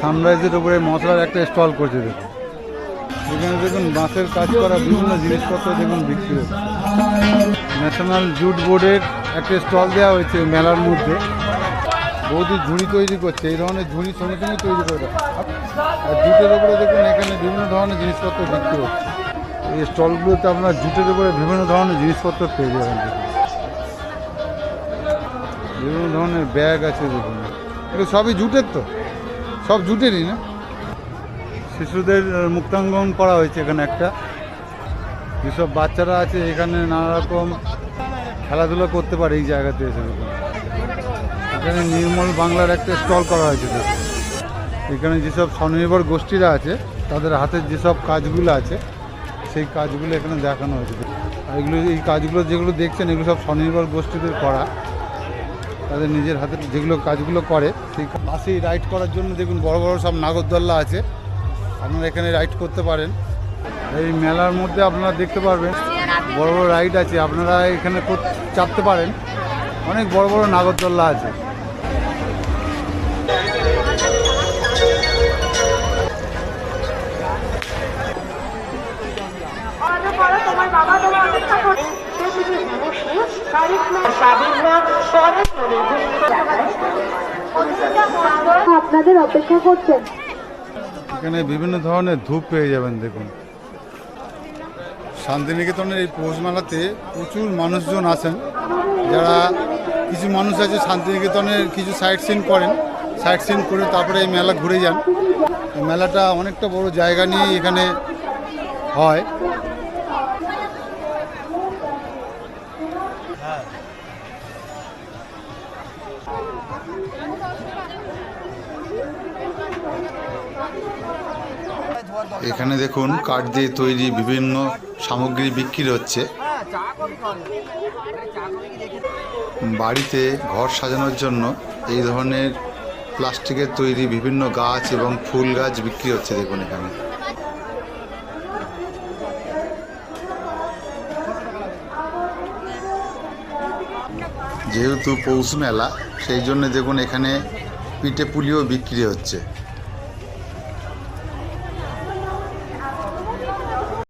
সানরাইজের উপরে মশলার একটা স্টল করছে দেখুন। দেখুন বাঁশের কাজ করা বিভিন্ন জিনিসপত্র দেখুন বিক্রি হচ্ছে। ন্যাশনাল জুট বোর্ডের একটা স্টল দেওয়া হয়েছে মেলার মধ্যে। বৌদি ঝুড়ি তৈরি করছে, এই ধরনের ঝুড়ি সঙ্গে সঙ্গে তৈরি করে। আর জুটের উপরে দেখুন এখানে বিভিন্ন ধরনের জিনিসপত্র বিক্রি হচ্ছে। এই স্টলগুলোতে আপনার জুটের উপরে বিভিন্ন ধরনের জিনিসপত্র পেয়ে যাবেন দেখুন বিভিন্ন ধরনের ব্যাগ আছে দেখুন। এগুলো সবই জুটের তো? সব জুটেরই না? শিশুদের মুক্তাঙ্গন করা হয়েছে এখানে একটা। যেসব বাচ্চারা আছে এখানে নানা রকম খেলাধুলা করতে পারে এই জায়গাতে এসে এখানে নির্মল বাংলার একটা স্টল করা হয়েছে এখানে যেসব স্বনির্ভর গোষ্ঠীরা আছে, তাদের হাতের যেসব কাজগুলো আছে, সেই কাজগুলো এখানে দেখানো হয়েছে। আর এগুলো, এই কাজগুলো যেগুলো দেখছেন, এগুলো সব স্বনির্ভর গোষ্ঠীদের করা। তাদের নিজের হাতে যেগুলো কাজগুলো করে, সেই বাসেই রাইড করার জন্য দেখুন বড় বড় সব নাগরদোল্লা আছে। আপনারা এখানে রাইড করতে পারেন। এই মেলার মধ্যে আপনারা দেখতে পারবেন, বড় বড় রাইড আছে। আপনারা এখানে চাপতে পারেন। অনেক বড় বড় নাগরদোল্লা আছে। আপনাদের অপেক্ষা করছেন। এখানে বিভিন্ন ধরনের ধূপ পেয়ে যাবেন, দেখুন। শান্তিনিকেতনের এই পৌষ মেলাতে প্রচুর মানুষজন আসেন যারা কিছু মানুষ আছে, শান্তিনিকেতনের কিছু সাইট সিন করেন। সাইট সিন করে তারপরে এই মেলা ঘুরে যান। মেলাটা অনেকটা বড় জায়গা নিয়ে এখানে হয়। এখানে দেখুন কাঠ দিয়ে তৈরি বিভিন্ন সামগ্রী বিক্রি হচ্ছে। বাড়িতে ঘর সাজানোর জন্য এই ধরনের প্লাস্টিকের তৈরি বিভিন্ন গাছ এবং ফুল গাছ বিক্রি হচ্ছে দেখুন এখানে। যেহেতু পৌষ মেলা সেই জন্য দেখুন এখানে পিঠে পুলিও বিক্রি হচ্ছে।